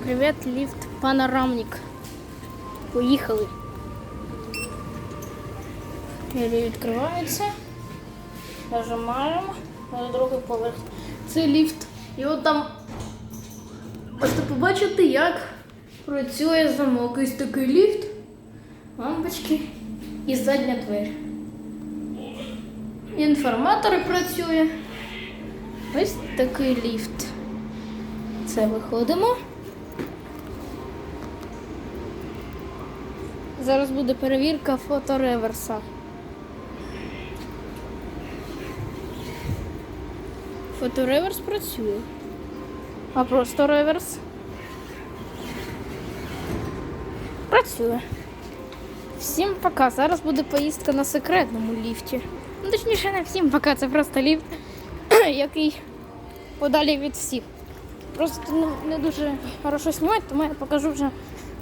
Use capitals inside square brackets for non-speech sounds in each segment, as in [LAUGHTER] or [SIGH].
Привіт, ліфт панорамник. Поїхали. Двері відкриваються. Нажимаємо на другий поверх. Це ліфт. І от там можете побачити, як працює замок. Ось такий ліфт, лампочки і задня двері. Інформатор працює. Ось такий ліфт. Це виходимо. Зараз буде перевірка фотореверса. Фотореверс працює. А просто реверс працює. Всім пока. Зараз буде поїздка на секретному ліфті. Ну, точніше, не всім пока, це просто ліфт, [CLEARS THROAT] який подалі від всіх. Просто не, дуже хорошо знімати, тому я покажу вже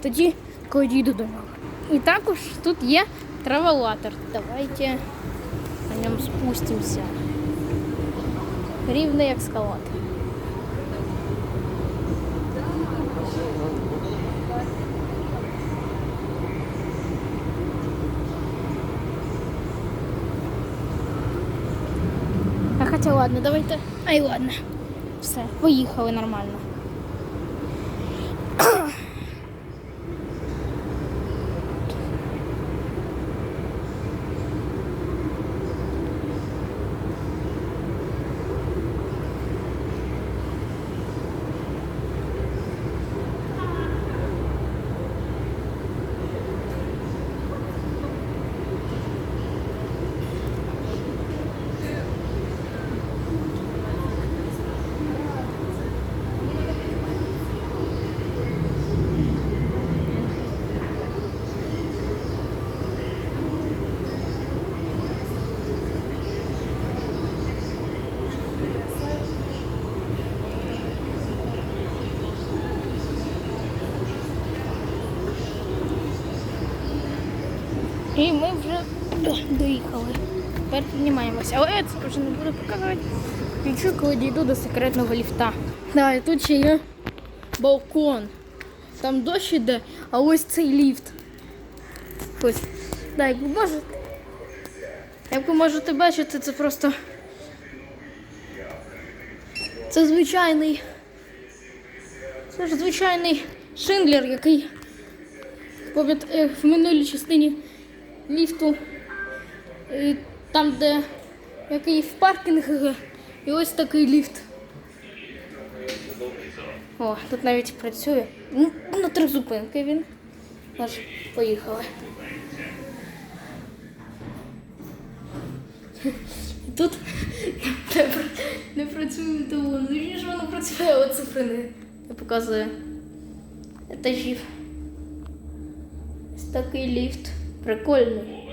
тоді, коли дійду до нього. І також тут є травелатор. Давайте на ньому спустимося. Рівний як скалат. А хотя ладно, давайте. Ай, ладно. Все, поїхали нормально. І ми вже доїхали. Тепер піднімаємося. Але я це вже не буду показувати. Включу, коли дійду до секретного ліфта. Да, і тут ще є балкон. Там дощ іде, а ось цей ліфт. Ось. Да, як ви можете. Як ви можете бачити, це просто. Це звичайний. Це ж звичайний шиндлер, який е, в минулій частині ліфту, е, там, де який в паркінгах, і ось такий ліфт. О, тут навіть працює. Ну, На три зупинки він. Аж поїхали. Тут не, працює того. Ну, ж воно працює, але цифри не, не показує етажів. Ось такий ліфт. Прикольний.